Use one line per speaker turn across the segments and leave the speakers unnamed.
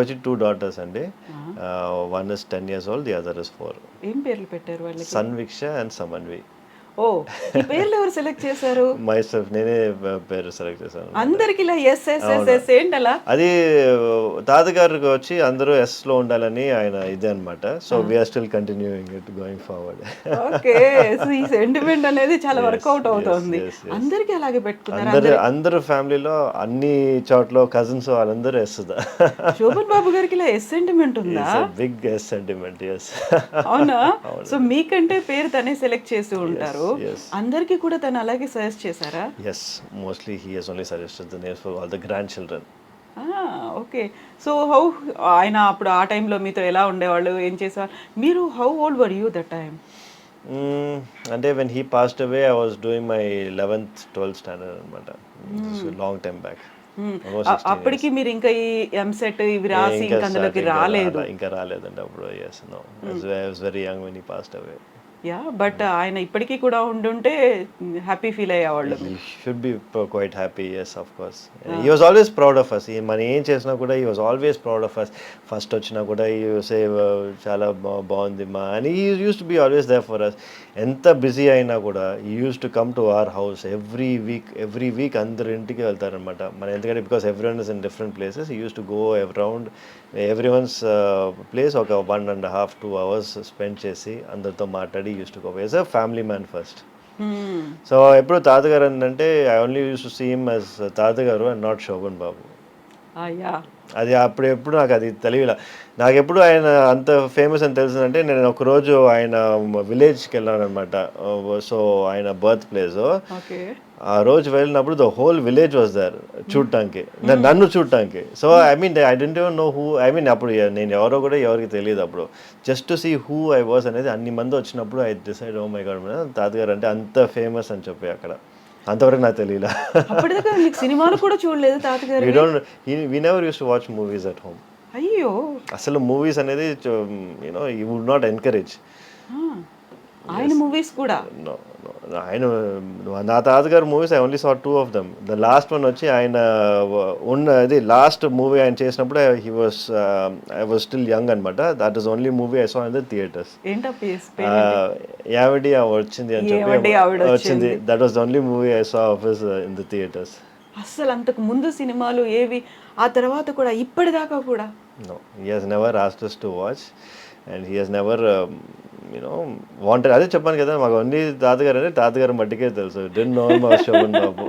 వచ్చి two daughters అండి. One is ten years old the other is four
ఏం పేర్లు పెట్టారు వాళ్ళకి?
సన్విక్ష అండ్ సమన్వి
ఓ పేర్లు ఎవరు సెలెక్ట్ చేశారు?
మై సెల్ఫ్ నేనే పేరు సెలెక్ట్ చేశాను.
అందరికి ఇలా ఎస్ ఎస్ ఎస్ ఎస్ ఏంటి అలా
అది తాతగారికి వచ్చి అందరూ ఎస్లో ఉండాలని ఆయన ఇదే అనమాట so we are still continuing it going forward
okay so ఈ సెంటిమెంట్ అనేది చాలా వర్కౌట్ అవుతుంది. అందరికి అలాగే పెట్టుకున్నారు?
అందరు అందరు ఫ్యామిలీలో అన్ని చోట్ల కజిన్స్ వాళ్ళందరూ ఎస్
శోభన్ బాబు గారికి ఇలా ఎస్ సెంటిమెంట్ ఉందా?
బిగ్ ఎస్ సెంటిమెంట్ ఎస్
అవునా? సో మీకంటే పేరు తనే సెలెక్ట్ చేసి ఉంటారు. అందరికి కూడా తను అలాగే సజెస్ట్ చేశారా?
Yes mostly he he's only suggested the names for all the grandchildren
okay so how ఆయన అప్పుడు ఆ టైంలో మీతో ఎలా ఉండేవాళ్ళు? ఏం చేసేవాళ్ళు? మీరు how old were you that time
అంటే when he passed away I was doing my eleventh twelfth standard అనమాట లాంగ్ టైమ్ బ్యాక్
అప్పటికి మీరు ఇంకా ఈ ఎంసెట్ ఇవి రాసి ఇంకా అందులోకి రాలేదు.
ఇంకా రాలేదండి అప్పుడు yes no I was very young when he passed away
yeah but uh, ఆయన ఇప్పటికీ కూడా ఉండుంటే హ్యాపీ ఫీల్ అయ్యేవాళ్ళు.
Should be quite happy yes of course he was always proud of us మనం ఏం చేసినా కూడా he was always proud of us first వచ్చినా కూడా ఈ సే చాలా బాగుంది మా అని he used to be always there for us ఎంత బిజీ అయినా కూడా he used to come to our house every week every week అందరు ఇంటికి వెళ్తారనమాట మన ఎందుకంటే because every is in different places use to go around every one's place ఒక one and half two hours spend చేసి అందరితో మాట్లాడి use to go as a family man first so ఎప్పుడు తాతగారు అంటే I only use to seem as తాతగారు and not Shobhan Babu అది అప్పుడు ఎప్పుడు నాకు అది తెలియలే నాకు ఎప్పుడు ఆయన అంత ఫేమస్ అని తెలిసిందంటే నేను ఒక రోజు ఆయన విలేజ్కి వెళ్ళాను అనమాట సో ఆయన బర్త్ ప్లేస్ ఆ రోజు వెళ్ళినప్పుడు the whole village was there చూడటానికి నన్ను చూడటానికి so I mean I didn't know who I mean అప్పుడు నేను ఎవరో కూడా ఎవరికి తెలియదు అప్పుడు. Just to see who I was అనేది అన్ని మంది వచ్చినప్పుడు I decide oh my God తాతగారు అంటే అంత ఫేమస్ అని చెప్పి అక్కడ. అంతవరకు నాకు తెలియలే
అప్పటిదాకా మీకు సినిమాలు కూడా చూడలేదు తాతగారు
we don't we never use to watch movies at home
అయ్యో.
అసలు మూవీస్ అనేది you know you would not encourage
ఆ, ఆయన మూవీస్ కూడా?
ఆయన నా తాతగారు movies I only saw two of them the last one వచ్చి ఆయన ఉన్న ఇది లాస్ట్ మూవీ ఆయన చేసినప్పుడు he was I was still young అనమాట that is only movie I saw in the theatres యావడి వచ్చింది అని చెప్పి వచ్చింది. That was only movie I saw of in the theatres
అస్సలు అంతకు ముందు సినిమాలు ఏవి ఆ తర్వాత కూడా ఇప్పటిదాకా కూడా?
He has never asked us to watch, and he has never, you know, wanted. అదే చెప్పాను కదా మాకు అన్ని తాతగారు అంటే తాతగారు మట్టికే తెలుసు. డెన్ నో మా శోభన్ బాబు.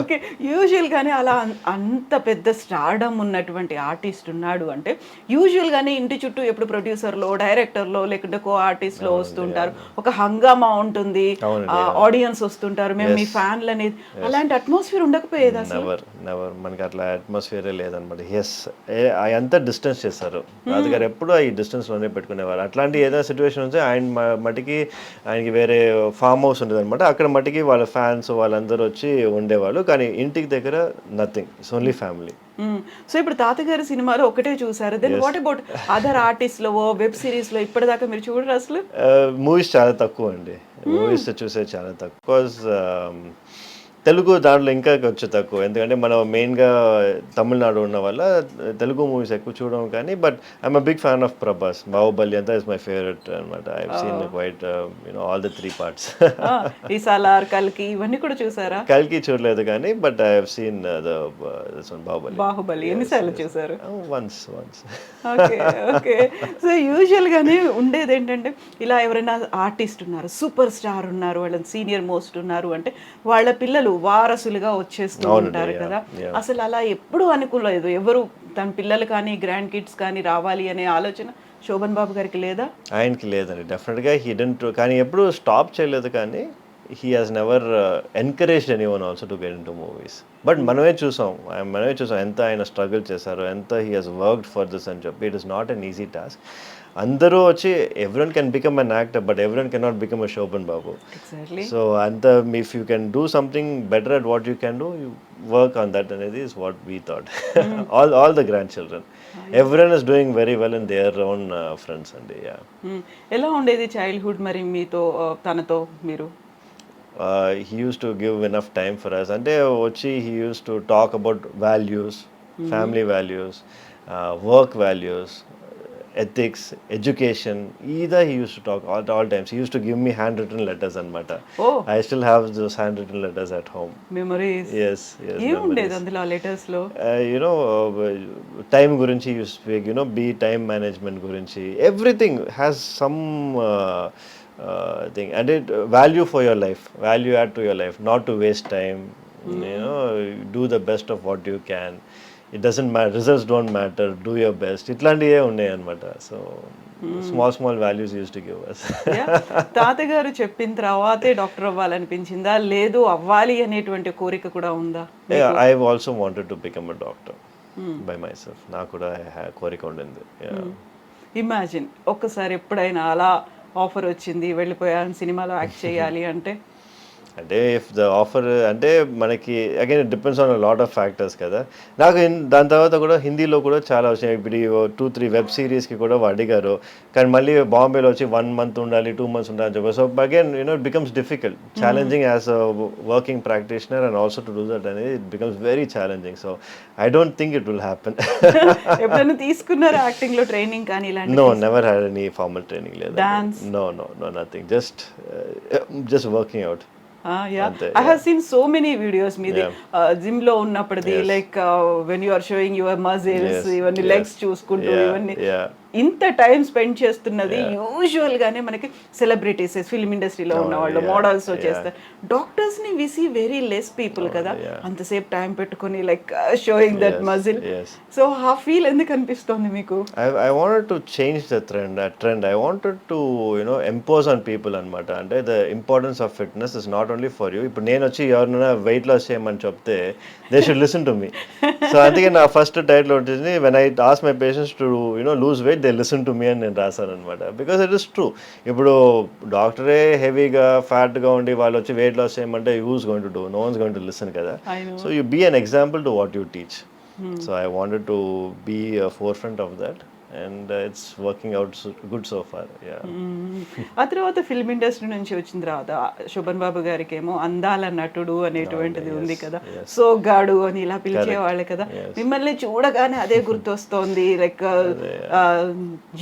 ఓకే యూజువల్ గానే అలా అంత పెద్ద స్టార్డమ్ ఉన్నటువంటి ఆర్టిస్ట్ ఉన్నాడు అంటే యూజువల్ గానే ఇంటి చుట్టూ ఎప్పుడు ప్రొడ్యూసర్లో డైరెక్టర్లో లేకుంటే కో ఆర్టిస్ట్లో వస్తుంటారు. ఒక హంగామా ఉంటుంది ఆడియన్స్ వస్తుంటారు. మేము మీ ఫ్యాన్లు అనేది అలాంటి అట్మాస్ఫియర్ ఉండకపోయేది
నెవర్ నెవర్ మనకి అట్లా అట్మాస్ఫియరే లేదనమాట. ఎస్ అంతా డిస్టెన్స్ చేస్తారు. తాతగారు ఎప్పుడు ఈ డిస్టెన్స్లోనే పెట్టుకునేవారు. అట్లాంటి ఏదైనా సిచ్యువేషన్ ఉంటే ఆయన మటుకి ఆయనకి వేరే ఫామ్ హౌస్ ఉంటుంది అనమాట అక్కడ మటుకి వాళ్ళ ఫ్యాన్స్ వాళ్ళందరూ వచ్చి ఉండేవాళ్ళు. కానీ ఇంటికి దగ్గర nothing. It's only family
so ఇప్పుడు తాతగారి సినిమాలో ఒకటే చూసారు. దెన్ వాట్ అబౌట్ అదర్ ఆర్టిస్ట్లో వెబ్ సిరీస్లో ఇప్పటిదాకా మీరు చూడరు అసలు?
మూవీస్ చాలా తక్కువ అండి మూవీస్ చూసేది చాలా తక్కువ. తెలుగు దాంట్లో ఇంకా కొంచెం తక్కువ. ఎందుకంటే మనం మెయిన్గా తమిళనాడు ఉన్న వల్ల తెలుగు మూవీస్ ఎక్కువ చూడడం కానీ but I'm a big fan of Prabhas Baahubali అంతా ఇస్ మై ఫేవరెట్ అనమాట I seen quite you know all the three parts
ఈ సాలార్ కల్కి ఇవన్నీ కూడా చూసారా?
కల్కి చూడలేదు కానీ but I have seen the Baahubali
Baahubali ఎన్నిసార్లు చూసారు?
Once once
okay okay so usual గానే ఉండేది ఏంటంటే ఇలా ఎవరైనా ఆర్టిస్ట్ ఉన్నారు సూపర్ స్టార్ ఉన్నారు వాళ్ళని సీనియర్ మోస్ట్ ఉన్నారు అంటే వాళ్ళ పిల్లలు వారసులుగా వచ్చేస్తూ ఉంటారు కదా. అసలు అలా ఎప్పుడు అనుకోలేదు ఎవరు తన పిల్లలు కానీ గ్రాండ్ కిడ్స్ కానీ రావాలి అనే ఆలోచన శోభన్ బాబు గారికి లేదా?
ఆయనకి లేదండి. డెఫినెట్గా హీ డెంట్ కానీ ఎప్పుడు స్టాప్ చేయలేదు కానీ he has never encouraged any one also to get into movies but మనమే చూసాం. మనమే చూసాం. ఎంత ఆయన స్ట్రగుల్ చేశారు ఎంత he has worked for this అని చెప్పి it is not an easy task అందరూ వచ్చి everyone can become an actor but everyone can not become a Shobhan Babu so అంత if you can do something better at what you can do you work on that అనేది is what we thought all all the grandchildren everyone is doing very well in their own friends అండి yeah
ఎలా ఉండేది childhood మరి మీతో ఆ, తనతో మీరు?
He use to give enough time for us అంటే వచ్చి he use to talk about values family values work values ethics, education. Either he used to talk all, all times. He used to give me handwritten letters and matter.
Oh.
I still have those handwritten letters at home.
Memories
Yes, yes.
ఏముండేది
memories.
అందులో లెటర్స్లో
Uh, you know, time గురించి you speak you know be time management గురించి everything has something and it value for your life value add to your life not to waste time you know do the best of what you can it doesn't matter results don't matter do your best ఇట్లాంటివే ఉన్నాయి అనమాట so small small values use to give us.
తాతగారు చెప్పిన తర్వాతే doctor అవ్వాలనిపించిందా? లేదు అవ్వాలి అనేటువంటి కోరిక కూడా ఉందా?
I also wanted to become a doctor by myself నాకు కూడా కోరిక ఉండింది.
ఇమాజిన్ ఒక్కసారి ఎప్పుడైనా అలా ఆఫర్ వచ్చింది వెళ్ళిపోయాను సినిమాలో యాక్ట్ చేయాలి అంటే
అంటే ఇఫ్ ద ఆఫర్ అంటే మనకి again depends on lot of factors కదా. నాకు దాని తర్వాత కూడా హిందీలో కూడా చాలా వచ్చినాయి. ఇప్పుడు టూ త్రీ వెబ్ సిరీస్కి కూడా అడిగారు కానీ మళ్ళీ బాంబేలో వచ్చి వన్ మంత్ ఉండాలి టూ మంత్స్ ఉండాలి అని చెప్పి. So again you know it becomes difficult challenging as a working practitioner and also to do that అనేది it becomes very challenging so I don't think it will happen
ఎప్పుడైనా తీసుకున్నారా యాక్టింగ్లో training కానీ ఇలాంటి
no never had any formal training లేదు? No no no nothing just just working out
I have seen so many videos మీది. జిమ్లో ఉన్నప్పటిది like when you are showing your muscles ఇవన్నీ. Legs చూసుకుంటూ ఇవన్నీ. ఇంత టైం స్పెండ్ చేస్తున్నది యూజువల్ గానే మనకి సెలబ్రిటీస్ ఫిల్మ్ ఇండస్ట్రీలో ఉన్న వాళ్ళు మోడల్స్
yeah.
చేస్తారు డాక్టర్స్ని we see very less people కదా. అంతసేపు టైం పెట్టుకొని like showing that muscle. So ఆ ఫీల్ ఎందుకు అనిపిస్తోంది మీకు
to change the trend. That trend. I wanted to, you know, impose on people అనమాట అంటే the importance of fitness is not only for you. ఇప్పుడు నేను వచ్చి ఎవరినైనా వెయిట్ లాస్ చేయమని చెప్తే they should listen to me so అందుకే నా ఫస్ట్ టైటిల్ ఉంటుంది when I ask my patients to you know lose weight they listen to me అని నేను రాశాను అనమాట బికాస్ ఇట్ ఇస్ ట్రూ ఇప్పుడు డాక్టరే హెవీగా ఫ్యాట్గా ఉండి వాళ్ళు వచ్చి వెయిట్ లాస్ చేయమంటే use going to do no one's going to listen కదా. So you be an example to what you teach so I wanted to be forefront of that and it's working out good so far
ఆ తర్వాత film industry నుంచి వచ్చిన తర్వాత శోభన్ బాబు గారికి ఏమో అందాల నటుడు అనేటువంటిది ఉంది కదా. సోగ్గాడు అని ఇలా పిలిచేవాళ్ళు కదా. మిమ్మల్ని చూడగానే అదే గుర్తొస్తోంది లైక్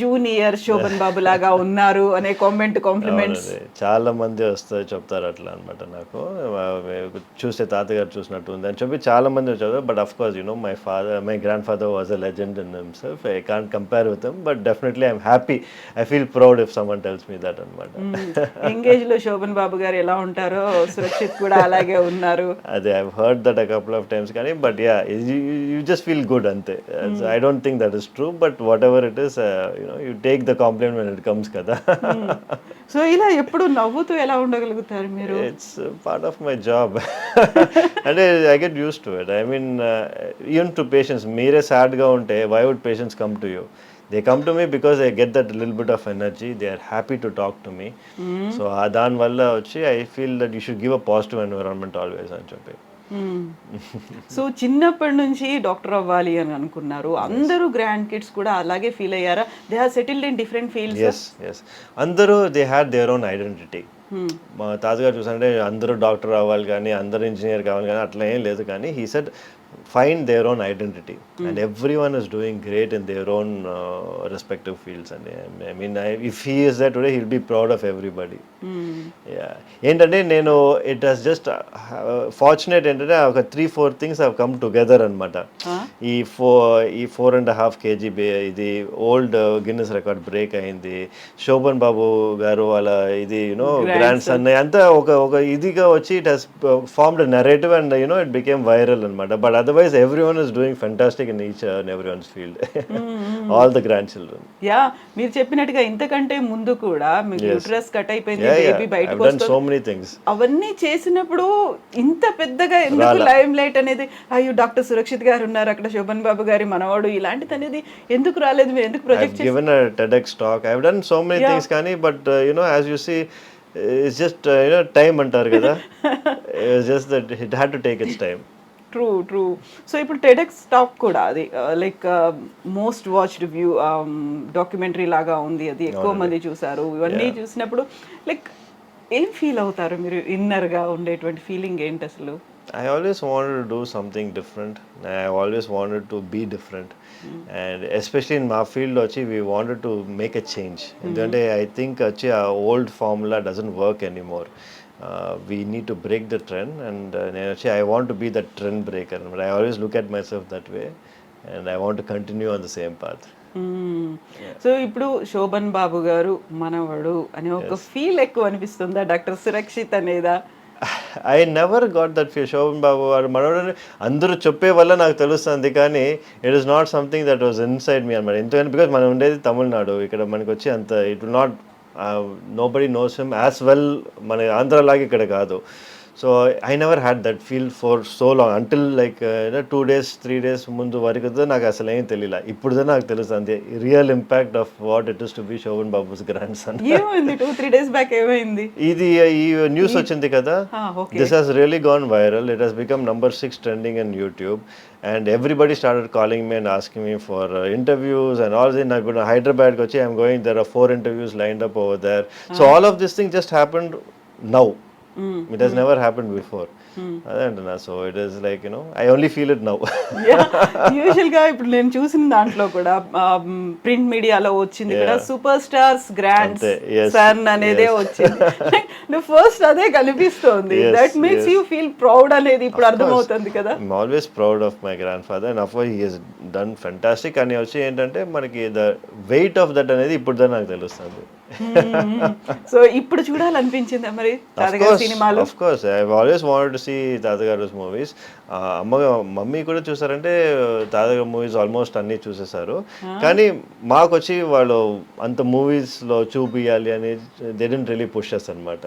జూనియర్ శోభన్ బాబు లాగా ఉన్నారు అనే కామెంట్ కాంప్లిమెంట్స్
చాలా మంది వస్తారు చెప్తారు అట్లా అనమాట నాకు. చూస్తే తాతగారు చూసినట్టు ఉంది అని చెప్పి చాలా మంది వచ్చారు. But of course you know my father my grandfather was a legend in himself I can't compare with him but definitely I'm happy I feel proud if someone tells me that అనమాట
ఎంగేజ్లో శోభన్ బాబు గారు ఎలా ఉంటారో సురక్షిత్ కూడా అలాగే ఉన్నారు.
అదే I heard that a couple of times కానీ but yeah you just feel good అంతే. I don't think that is true but whatever it is you know you take the compliment when it comes కదా.
సో ఇలా ఎప్పుడు నవ్వుతూ ఎలా ఉండగలుగుతారు మీరు?
It's part of my job అంటే I get use to it I mean even to patients మీరే సాడ్గా ఉంటే why would patients come to you they come to me because I get that lil bit of energy they are happy to talk to me so దానివల్ల వచ్చి I feel that you should give a positive environment always అని చెప్పి.
So చిన్నప్పటి నుంచి doctor అవ్వాలి అని అనుకున్నారు. అందరూ గ్రాండ్ కిడ్స్ కూడా అలాగే ఫీల్ అయ్యారా? They have settled in different fields
yes yes అందరూ they had their own identity మా తాతగారు చూసంటే అందరూ డాక్టర్ అవ్వాలి కానీ అందరూ ఇంజనీర్ కావాలి కానీ అట్లా ఏం లేదు. కానీ he said find their own identity and every one is doing great in their own respective fields అండి I mean if he is that today he'll be proud of everybody ఏంటంటే నేను ఇట్ హస్ జస్ట్ ఫార్చునేట్ ఏంటంటే ఒక three four things have come together అనమాట ఈ four ఈ four and half KG ఇది old Guinness record break అయింది. శోభన్ బాబు గారు వాళ్ళ ఇది యూనో గ్రాండ్ సన్ అంతా ఒక ఒక ఇదిగా వచ్చి it has formed narrative and you know it became viral అనమాట but otherwise every one is doing fantastic in each and every one's field all the grandchildren
yeah మీరు చెప్పినట్టుగా ఇంతకంటే ముందు కూడా మీకు యూట్రస్ కట్ అయిపోయింది బేబీ బయటకు
డన్ సో
వస్తుంది.
మెనీ థింగ్స్
అవన్నీ చేసినప్పుడు ఇంత పెద్దగా ఎందుకు లైమ్ లైట్ అనేది? అయ్యో డాక్టర్ సురక్షిత్ గారు ఉన్నారు అక్కడ శోభన్ బాబు గారి మనవాడు ఇలాంటిది అనేది ఎందుకు రాలేదు? మీరు ఎందుకు project
I've given a TEDx talk. I've done so many things, Kani, but uh, you know, as you see, it's just uh, you know time అంటారు కదా. Just that it had to take its time.
True true so ఇప్పుడు TEDx talk కూడా అది like most watch view documentary లాగా ఉంది. అది ఎక్కువ మంది చూసారు. ఇవన్నీ చూసినప్పుడు లైక్ ఏం ఫీల్ అవుతారు మీరు ఇన్నర్గా ఉండేటువంటి ఫీలింగ్ ఏంటి అసలు?
I always wanted to do something different I always wanted to be different and especially in మా ఫీల్డ్ వచ్చి we wanted to make a change ఎందుకంటే ఐ థింక్ వచ్చి ఆ old formula doesn't work any more We need to break the trend and uh, నేను వచ్చి I want to be the trend breaker. But I always look at myself that way and I want to continue on the same path.
So ఇప్పుడు శోభన్ బాబు గారు మనవడు అనే ఒక feel ఎక్కువ అనిపిస్తుందా? Doctor Surakshit అనేదా?
I never got that feel Shobhan Babu వాడు మనోడని అందరూ చెప్పే వల్ల నాకు తెలుస్తుంది కానీ it is not something that was inside me అనమాట. ఎందుకంటే బికాజ్ మనం ఉండేది తమిళనాడు. ఇక్కడ మనకి వచ్చి అంత it will not nobody knows him as well మన ఆంధ్రలాగా ఇక్కడ కాదు. So I never had that feel for so long until like two days three days ముందు వరకు నాకు అసలు ఏం తెలియలే. ఇప్పుడు నాకు తెలుస్తుంది real impact of what it is to be Shobhan Babu's grandson ఇది ఈ న్యూస్ వచ్చింది కదా. This has really gone viral it has become number six trending in YouTube and everybody started calling me and asking me for interviews and all the నాకు హైదరాబాద్కి వచ్చి I'm going there are four interviews lined up over there so all of this thing just happened now it has never happened before అదే అంటున్నా so it is like you know I only feel it now
యూజువల్గా ఇప్పుడు నేను చూసిన దాంట్లో కూడా print మీడియాలో వచ్చింది కూడా సూపర్ స్టార్స్ గ్రాండ్ సన్ అనేదే వచ్చింది. ఫస్ట్ అదే కనిపిస్తోంది. That makes you feel proud అనేది ఇప్పుడు అర్థమవుతుంది కదా.
Always proud of my grand father and of he has done fantastic అని వచ్చి ఏంటంటే మనకి ద వెయిట్ ఆఫ్ దట్ అనేది ఇప్పుడు నాకు తెలుస్తుంది.
సో ఇప్పుడు చూడాలనిపించిందా మరి తాతగారి సినిమాలు?
Of course I always wanted to see తాతగారు మూవీస్ అమ్మ మమ్మీ కూడా చూసారంటే తాతగారు మూవీస్ ఆల్మోస్ట్ అన్ని చూసేసారు కానీ మాకు వచ్చి వాళ్ళు అంత మూవీస్లో చూపియాలి అని దే డెంట్ రియలీ పుషెస్ అనమాట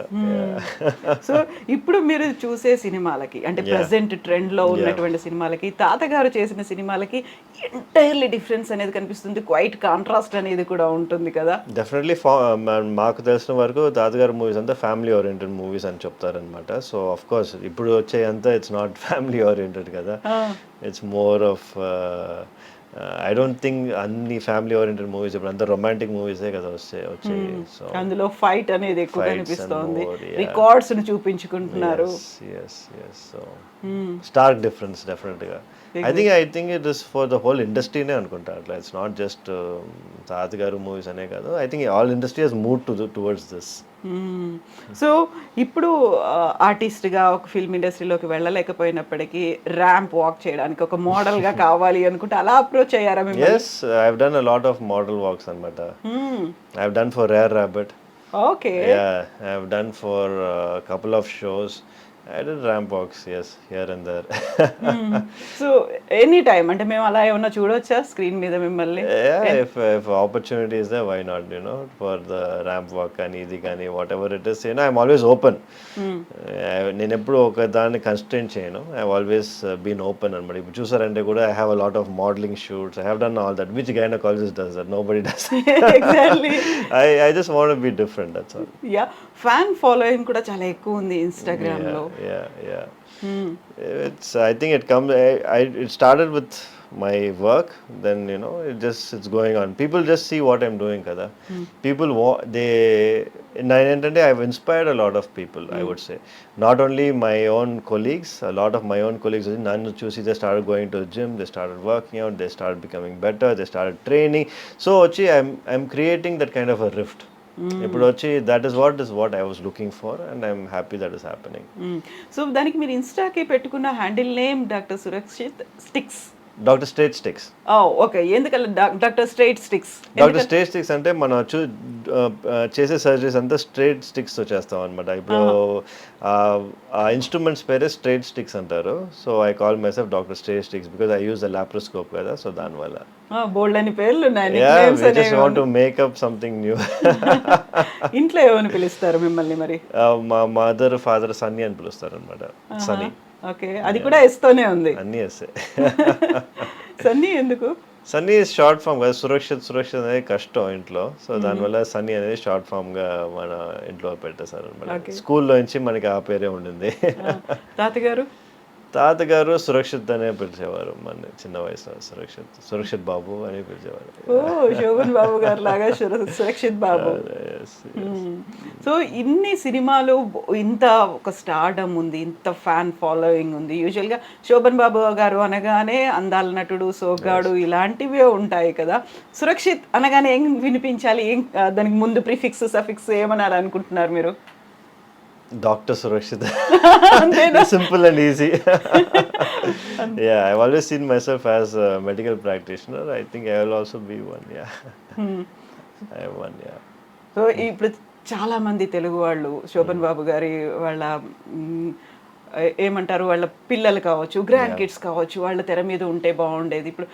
సో ఇప్పుడు మీరు చూసే సినిమాలకి అంటే ప్రెసెంట్ ట్రెండ్లో ఉన్నటువంటి సినిమాలకి తాతగారు చేసిన సినిమాలకి ఎంటైర్లీ డిఫరెన్స్ అనేది కనిపిస్తుంది. క్వైట్ కాంట్రాస్ట్ అనేది కూడా ఉంటుంది కదా.
డెఫినెట్లీ మాకు తెలిసిన వరకు తాతగారు మూవీస్ అంతా ఫ్యామిలీ ఓరియంటెడ్ మూవీస్ అని చెప్తారనమాట సో ఆఫ్ కోర్స్ ఇప్పుడు వచ్చే అంతా ఇట్స్ నాట్ ఫ్యామిలీ ఓరియంటెడ్ కదా. It's more of I don't think అన్ని ఫ్యామిలీ ఓరియంటెడ్ మూవీస్ ఇప్పుడు అంతా రొమాంటిక్ మూవీసే కదా వచ్చే వచ్చాయి. సో
అందులో ఫైట్ అనేది ఎక్కువ కనిపిస్తోంది. రికార్డ్స్ని చూపించుకుంటున్నారు.
స్టార్క్ డిఫరెన్స్ డెఫినెట్గా I think I think it is for the whole ఇండస్ట్రీనే అనుకుంటా. అట్లా ఇట్స్ నాట్ జస్ట్ తాతగారు మూవీస్ అనే కాదు. I think all industry has move to towards this
so ఇప్పుడు ఆర్టిస్ట్గా ఒక ఫిల్మ్ ఇండస్ట్రీలోకి వెళ్ళలేకపోయినప్పటికీ ర్యాంప్ వాక్ చేయడానికి ఒక మోడల్గా కావాలి అనుకుంటే అలా అప్రోచ్ అయ్యారా
yes I done a lot of model walks అనమాట I done for rare rabbit
okay
Yeah, I have done for a I did ramp walks, yes, here and there.
So any time అంటే మేము అలా ఏమన్నా చూడొచ్చా screen మీద మిమ్మల్ని?
If opportunity is there, why not? You know, for the ramp walk and easy కానీ whatever it is, you know, I'm always open. I- నేను ఎప్పుడు ఒక దాన్ని కన్స్టెంట్ చేయను. ఐ ఆల్వేస్ బీన్ ఓపెన్ అనమాట ఇప్పుడు చూసారంటే కూడా I have a lot of modelling shoots I have done all that which గైన colleges does that nobody does I I just want be different that's all
yeah fan following కూడా చాలా ఎక్కువ ఉంది Instagram
yeah, yeah. Mm. It's. I think it comes. I, I. It started with my work. Then you know, it just it's going on. People just see what I'm doing, kada. Mm. People they in nine and ten day. I've inspired a lot of people. Mm. I hmm. would say not only my own colleagues. A lot of my own colleagues. Nanu Chusi, they started going to the gym. They started working out. They started becoming better. They started training. So, actually, I'm I'm creating that kind of a rift. ఇప్పుడు వచ్చి that is what is what I was looking for and I'm happy that is happening
so దానికి మీరు ఇన్స్టాకి పెట్టుకున్న handle name doctor Surakshit sticks
doctor state sticks
okay ఎందుకలా doctor straight sticks
doctor state sticks అంటే మనం చూ చేసే surgeries అంతా straight స్టిక్స్తో చేస్తాం అనమాట ఇప్పుడు ఆ ఇన్స్ట్రుమెంట్స్ పేరే స్ట్రేట్ స్టిక్స్ అంటారు. So I call myself doctor straight sticks because I use the laparoscope కదా. సో దానివల్ల.
బోల్డ్ అని పేర్లు ఉన్నాయి
యా
nicknames
వి జస్ట్
అనేవి
want to make up something new
ఇంట్లో ఏమని పిలుస్తారు మిమ్మల్ని మరి?
మా మదర్ ఫాదర్ సన్నీ అని పిలుస్తారు అనమాట సన్నీ
ఓకే అది కూడా ఎస్తోనే ఉంది.
అన్నీ వేస్తే
సన్నీ ఎందుకు?
సన్నీ షార్ట్ ఫామ్ కదా సురక్షిత్ సురక్షిత్ అనేది కష్టం ఇంట్లో. సో దానివల్ల సన్నీ అనేది షార్ట్ ఫామ్గా మన ఇంట్లో పెట్టేశారు అనమాట స్కూల్లో నుంచి మనకి ఆ పేరే ఉండింది.
తాతగారు?
తాతగారు సురక్షిత్ అనే పిలిచేవారు మన చిన్న వయసులో. సురక్షిత్ సురక్షిత్ బాబు అని పిలిచేవారు.
ఓ శోభన్ బాబు గారు లాగా సుర- సురక్షిత్ బాబు. సో ఇన్ని సినిమాలు ఇంత ఒక స్టార్డమ్ ఉంది ఇంత ఫ్యాన్ ఫాలోయింగ్ ఉంది. యూజువల్గా శోభన్ బాబు గారు అనగానే అందాల నటుడు సోగ్గాడు ఇలాంటివే ఉంటాయి కదా. సురక్షిత్ అనగానే ఏం వినిపించాలి? ఏం దానికి ముందు ప్రిఫిక్స్ సఫిక్స్ ఏమనాలి అనుకుంటున్నారు మీరు?
డాక్టర్ సురక్షిత్
అంతేనా?
Simple and easy yeah I always seen my self as medical practitioner I think I will also be one yeah I one yeah
so ఇప్పుడు చాలా మంది తెలుగు వాళ్ళు శోభన్ బాబు గారి వాళ్ళ ఏమంటారు? వాళ్ళ పిల్లలు కావచ్చు గ్రాండ్ కిడ్స్ కావచ్చు వాళ్ళ తెర మీద ఉంటే బాగుండేది. ఇప్పుడు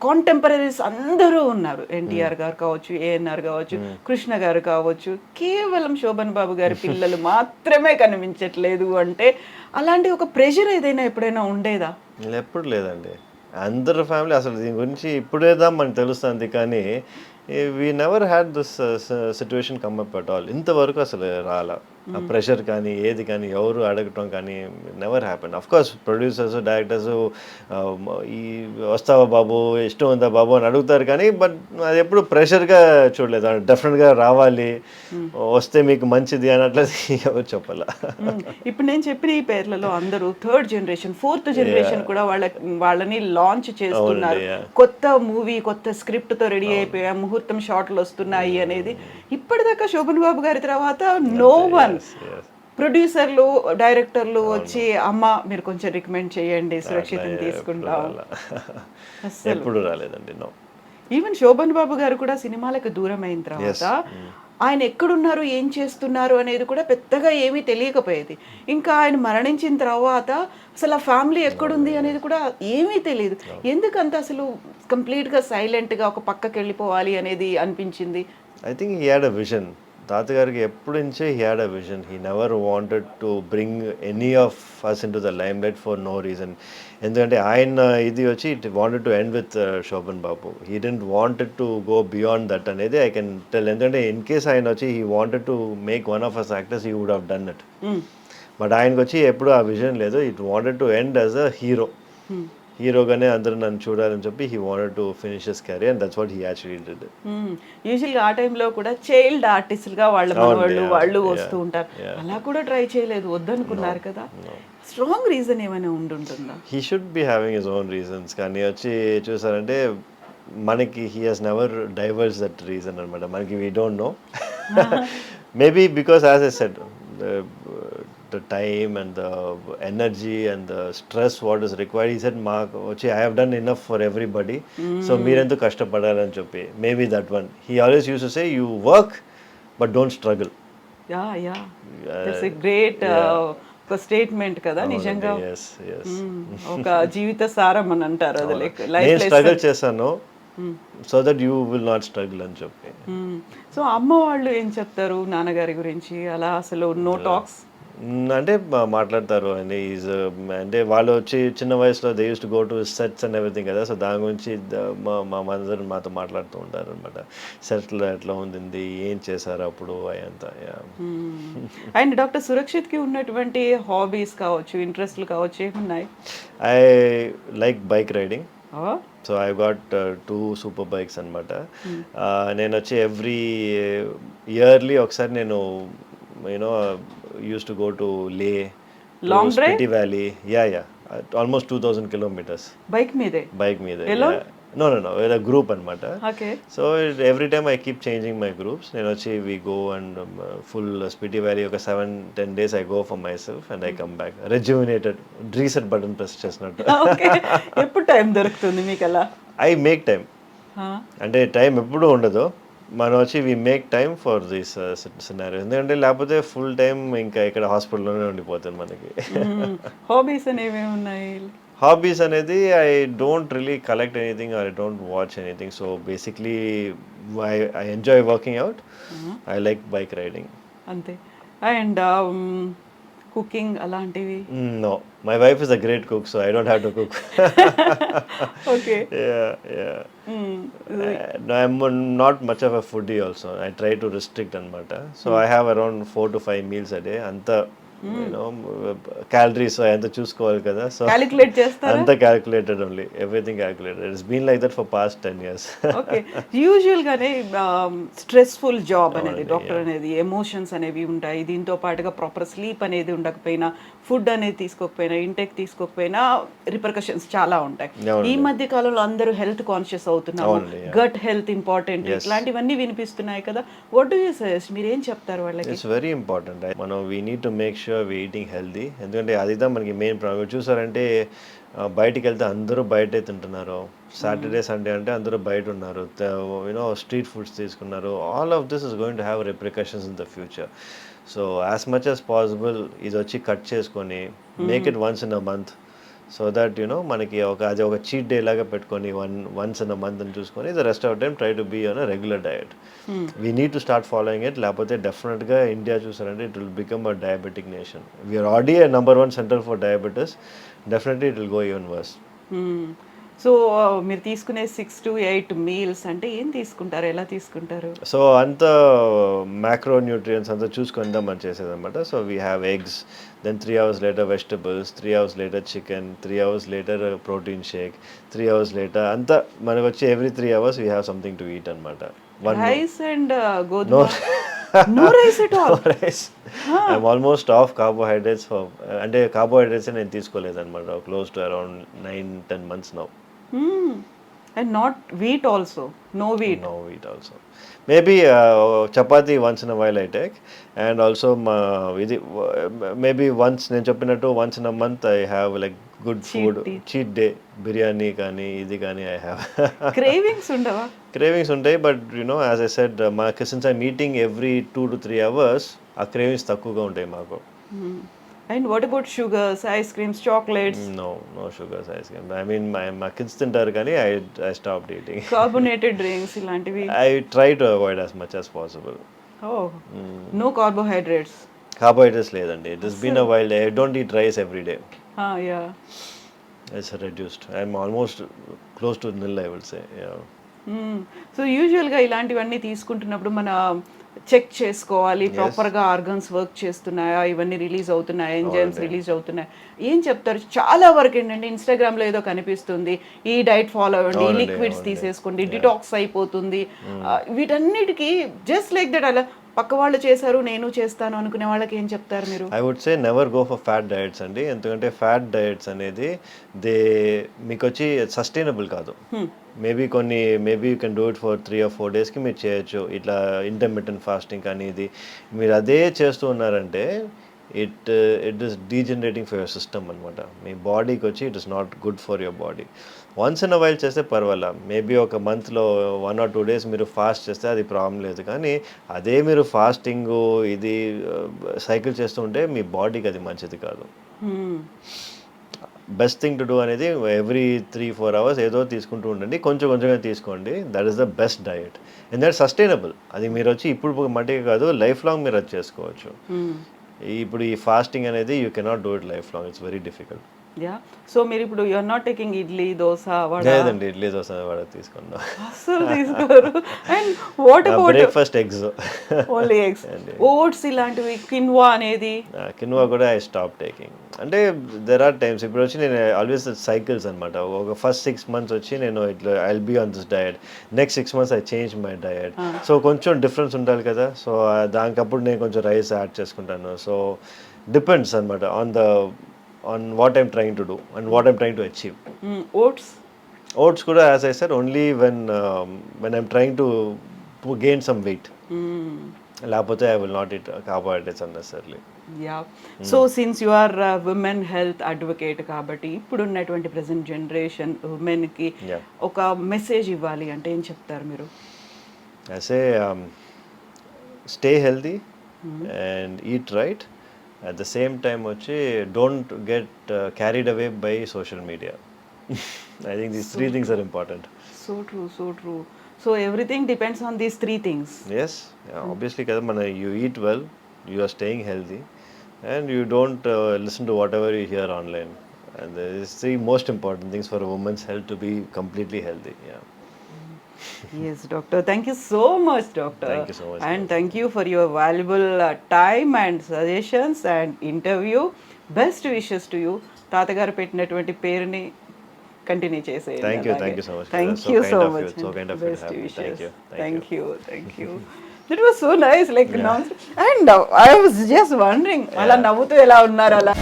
కాంటెంపరీస్ అందరూ ఉన్నారు. ఎన్టీఆర్ గారు కావచ్చు ఏఎన్ఆర్ కావచ్చు కృష్ణ గారు కావచ్చు కేవలం శోభన్ బాబు గారి పిల్లలు మాత్రమే కనిపించట్లేదు అంటే అలాంటి ఒక ప్రెషర్ ఏదైనా ఎప్పుడైనా ఉండేదా?
ఎప్పుడు లేదండి. అందరు ఫ్యామిలీ అసలు దీని గురించి ఇప్పుడేదా మనకు తెలుస్తుంది కానీ we never had this situation come up at all ఇంతవరకు అసలు రాలా. ఆ ప్రెషర్ కానీ ఏది కానీ ఎవరు అడగటం కానీ never happen of course producers directors ఈ వస్తావా బాబు ఇష్టం ఉందా బాబు అని అడుగుతారు కానీ బట్ అది ఎప్పుడు ప్రెషర్గా చూడలేదు. డెఫినెట్గా రావాలి వస్తే మీకు మంచిది అన్నట్లయితే ఎవరు చెప్పాలా.
మ్మ్. ఇప్పుడు నేను చెప్పిన ఈ పేర్లలో అందరూ థర్డ్ జనరేషన్ ఫోర్త్ జనరేషన్ కూడా వాళ్ళ వాళ్ళని లాంచ్ చేస్తున్నారు. కొత్త మూవీ కొత్త స్క్రిప్ట్తో రెడీ అయిపోయా ముహూర్తం షాట్లు వస్తున్నాయి అనేది. ఇప్పటిదాకా శోభన్ బాబు గారి తర్వాత నో వన్ ప్రొడ్యూసర్లు డైరెక్టర్లు వచ్చి అమ్మ మీరు కొంచెం రికమెండ్ చేయండి సురక్షితం తీసుకుంటాం.
ఎప్పుడు రాలేదండి నో.
ఈవెన్ శోభన్ బాబు గారు కూడా సినిమాలకు దూరం అయిన తర్వాత ఆయన ఎక్కడున్నారు ఏం చేస్తున్నారు అనేది కూడా పెద్దగా ఏమీ తెలియకపోయేది. ఇంకా ఆయన మరణించిన తర్వాత అసలు ఆ ఫ్యామిలీ ఎక్కడుంది అనేది కూడా ఏమీ తెలియదు. ఎందుకంత అసలు కంప్లీట్గా సైలెంట్గా ఒక పక్కకి వెళ్ళిపోవాలి అనేది అనిపించింది?
I think he had a vision తాతగారికి ఎప్పటి నుంచే he had a vision he never wanted to bring any of us into the limelight for no reason ఎందుకంటే ఆయన ఇది వచ్చి it wanted to end with Sobhan Babu he didn't wanted to go beyond that అనేది I can tell ఎందుకంటే in case ఆయన వచ్చి he wanted to make one of us actors he would have done it but ఆయనకు వచ్చి ఎప్పుడు ఆ vision లేదు. It wanted to end as a hero హీరోగానే అందరూ నన్ను చూడాలని చెప్పి he wanted to finish his career and that's what he actually did
యూజువల్గా ఆ టైంలో కూడా చైల్డ్ ఆర్టిస్ట్గా వాళ్ళ వాళ్ళు
yeah,
వస్తూ ఉంటారు. అలా కూడా ట్రై చేయలేదు వద్దనుకున్నారు కదా. స్ట్రాంగ్ రీజన్ ఏమైనా ఉండుంటుందా?
He should be having his own reasons కానీ వచ్చి చూసారంటే మనకి he has never diverse that reason అనమాట మనకి we don't know maybe because as a set the time and the energy and the stress what is required ఈ set మాకు వచ్చి I have done enough for everybody so మీరెందుకు కష్టపడాలని చెప్పి maybe that one he always use to say you work but don't struggle
yeah yeah that's a great ఒక statement కదా నిజంగా. మ్మ్. ఒక జీవిత సారం అని అంటారు అది. లైక్ లైఫ్
స్ట్రగుల్ చేశాను so that you will not struggle అని చెప్పి.
సో అమ్మ వాళ్ళు ఏం చెప్తారు నాన్నగారి గురించి? అలా అసలు నో టాక్స్
అంటే మాట్లాడతారు అండి. ఈజ్ అంటే వాళ్ళు వచ్చి చిన్న వయసులో they use to go to sets and everything కదా. సో దాని గురించి మా మా మదర్ మాతో మాట్లాడుతూ ఉంటారు అనమాట సెట్లో ఎట్లా ఉంది ఏం చేశారు అప్పుడు అయంతా
అండ్ డాక్టర్ సురక్షిత్కి ఉన్నటువంటి హాబీస్ కావచ్చు ఇంట్రెస్ట్లు కావచ్చు ఏమున్నాయి?
I like bike riding so I got two super bikes అనమాట నేను వచ్చి ఎవ్రీ ఇయర్లీ ఒకసారి నేను you know use to go to Leh
Long drive?
Spiti valley yeah yeah almost two thousand kilometres
bike మీదే
బైక్ మీద
Alone?
No no no group అనమాట
okay
so every time I keep changing my groups నేను వచ్చి we go and full Spiti valley ఒక seven ten days I go for my self and I come back rejuvenated reset button press చేసినట్టు
okay ఎప్పుడు time దొరుకుతుంది మీకు అలా
I make time? అంటే time ఎప్పుడూ ఉండదు. మనం వచ్చి we make time for this scenario ఎందుకంటే లేకపోతే ఫుల్ టైం ఇంకా ఇక్కడ హాస్పిటల్లోనే ఉండిపోతుంది మనకి.
హాబీస్ అనేవి ఉన్నాయి?
హాబీస్ అనేది I don't really collect anything I don't watch anything so basically I I enjoy working out I like bike riding
అంతే. అండ్ కుకింగ్ అలాంటివి?
No my wife is a great cook so I don't have to cook
okay
I'm not much of a food also I try to restrict అనమాట so I have around four to five meals a day అంత calories ఎంత చూసుకోవాలి కదా so
calculate చేస్తారా?
అంత calculated only everything calculated it's been like that for past ten years
okay usual గానే stressful job అనేది doctor అనేది ఎమోషన్స్ అనేవి ఉంటాయి. దీంతో పాటుగా ప్రాపర్ స్లీప్ అనేది ఉండకపోయినా ఫుడ్ అనేది తీసుకోకపోయినా ఇంటెక్ తీసుకోకపోయినా రిపర్కషన్స్ చాలా ఉంటాయి. ఈ మధ్య కాలంలో అందరూ హెల్త్ కాన్షియస్ అవుతున్నారు. గట్ హెల్త్ ఇంపార్టెంట్ ఇట్లాంటివన్నీ వినిపిస్తున్నాయి కదా. వాట్ డూ యూ సజెస్ట్ మీరు ఏం చెప్తారు వాళ్ళకి?
ఇట్స్ వెరీ ఇంపార్టెంట్ మనం we need to make sure we eating healthy ఎందుకంటే అదిదా మనకి మెయిన్ ప్రాబ్లం చూసారంటే బయటికి వెళ్తే అందరూ బయటే తింటున్నారు. సాటర్డే సండే అంటే అందరూ బయట ఉన్నారు. యూనో స్ట్రీట్ ఫుడ్స్ తీసుకున్నారు. All of this is going to have repercussions in the future so as much as possible ఇది వచ్చి కట్ చేసుకొని make it once in a month so that you know మనకి ఒక అది ఒక చీట్ డే లాగా పెట్టుకొని one once in a month అని చూసుకొని the rest of time try to be on a regular diet we need to start following it లేకపోతే డెఫినెట్గా ఇండియా చూసారంటే it will become a diabetic nation we're already number one centre for diabetes definitely it will go even worse
so మీరు తీసుకునే six to eight meals అంటే ఏం తీసుకుంటారు? ఎలా తీసుకుంటారు?
సో అంత మ్యాక్రో న్యూట్రియన్స్ అంతా చూసుకొని దా మనం చేసేదన్నమాట. So we have eggs then three hours later vegetables three hours later chicken three hours later protein shake three hours later అంతా మనకు వచ్చి every three hours we have something to eat అనమాట
rice and గోధుమ.
Carbohydrates అంటే carbohydrates నేను తీసుకోలేదన్నమాట. Close to around nine ten months now
and not wheat also no wheat
no wheat also maybe chapati once in while I take and also మా ఇది maybe once నేను చెప్పినట్టు once in a month I have like good food cheat day biryani కానీ ఇది కానీ I have
cravings ఉండవా?
Cravings ఉంటాయి but you know as I said మాకు since I meeting every two to three hours ఆ cravings తక్కువగా ఉంటాయి మాకు.
And what about sugars ice creams chocolates
no no sugars ice cream I mean my మా kids తింటారు కానీ I I stop eating
carbonated drinks ఇలాంటివి?
I try to avoid as much as possible
oh no carbohydrates
carbohydrates లేదండి. It is been a while I don't eat rice every day
yeah
it's reduced I'm almost close to nil I will say
so యూజువల్గా. ఇలాంటివన్నీ తీసుకుంటున్నప్పుడు మన check చేసుకోవాలి ప్రాపర్గా organs work చేస్తున్నాయా ఇవన్నీ release అవుతున్నాయా enzymes release అవుతున్నాయా? ఏం చెప్తారు? చాలా వరకు ఏంటంటే ఇన్స్టాగ్రామ్లో ఏదో కనిపిస్తుంది ఈ డైట్ ఫాలో అవ్వండి లిక్విడ్స్ తీసేసుకోండి డిటాక్స్ అయిపోతుంది. ఆ, వీటన్నిటికీ జస్ట్ లైక్ దట్ అలా పక్క వాళ్ళు చేశారు నేను చేస్తాను అనుకునే వాళ్ళకి ఏం చెప్తారు మీరు?
I would say never go for fat diets అండి. ఎందుకంటే ఫ్యాట్ డయట్స్ అనేది దే మీకు వచ్చి సస్టైనబుల్ కాదు మేబీ కొన్ని maybe you can do it for three or four డేస్కి మీరు చేయొచ్చు. ఇట్లా ఇంటర్మీడియట్ ఫాస్టింగ్ కానీ ఇది. మీరు అదే చేస్తూ ఉన్నారంటే it it is degenerating for your system అనమాట మీ బాడీకి వచ్చి it is not good for your body once in a while చేస్తే పర్వాలా. మేబీ ఒక మంత్లో వన్ ఆర్ టూ డేస్ మీరు ఫాస్ట్ చేస్తే అది ప్రాబ్లం లేదు. కానీ అదే మీరు ఫాస్టింగ్ ఇది సైకిల్ చేస్తుంటే మీ బాడీకి అది మంచిది కాదు. బెస్ట్ థింగ్ టు డూ అనేది ఎవ్రీ త్రీ ఫోర్ అవర్స్ ఏదో తీసుకుంటూ ఉండండి. కొంచెం కొంచెంగా తీసుకోండి. That is the best diet ఎందుకంటే సస్టైనబుల్ అది మీరు వచ్చి ఇప్పుడు మట్టిగా కాదు లైఫ్ లాంగ్ మీరు అది చేసుకోవచ్చు.
Hmm.
ఇప్పుడు ఈ ఫాస్టింగ్ అనేది you cannot do it life long it's very difficult
yeah. So మీరు ఇప్పుడు you are not taking idli dosa vada?
లేదండి ఇడ్లీ దోశ వాడ తీసుకుందాం.
అస్సలు తీసుకోరు. And what about
breakfast eggs
only eggs oats ఇలాంటివి కిన్వా అనేది?
కిన్వా కూడా ఐ స్టాప్ టేకింగ్ అంటే దెర్ ఆర్ టైమ్స్ ఇప్పుడు వచ్చి నేను ఆల్వేస్ సైకిల్స్ అనమాట ఒక ఫస్ట్ సిక్స్ మంత్స్ వచ్చి నేను ఇట్లా I'll be on this diet next six months I change my diet so కొంచెం డిఫరెన్స్ ఉండాలి కదా. సో దానికప్పుడు నేను కొంచెం రైస్ యాడ్ చేసుకుంటాను. సో డిపెండ్స్ అనమాట on the on what I'm trying to do and what I'm trying to achieve
oats
oats కూడా as I sir only when when I'm trying to gain some weight లేకపోతే I will not it carbohydrates unnecessarily
yeah so since you are women health advocate కాబట్టి ఇప్పుడు ఉన్నటువంటి present generation ఉమెన్కి. ఒక message ఇవ్వాలి అంటే ఏం చెప్తారు మీరు?
I say um, stay healthy and eat At the same time, వచ్చి don't get uh, carried away by social media. I think these three things are important.
So true so true so everything depends on these three things
Yes, yeah, obviously కదా మన you eat well, you are staying healthy, and you don't uh, listen to whatever you hear online. And these three most important things for a woman's health to be completely healthy. Yeah.
Yes, doctor. Thank you so much, doctor.
Thank you so much,
And thank you for your valuable uh, time and suggestions and interview. Best wishes to you. తాతగారు పెట్టినటువంటి పేరుని continue చేసేయండి
Thank you, thank you so much.
Thank
That's so
you so. Much
kind of you to
best. Wishes
Thank you, thank
thank you thank you that was so nice like and I was just wondering అలా నవ్వుతూ ఎలా ఉన్నారు అలా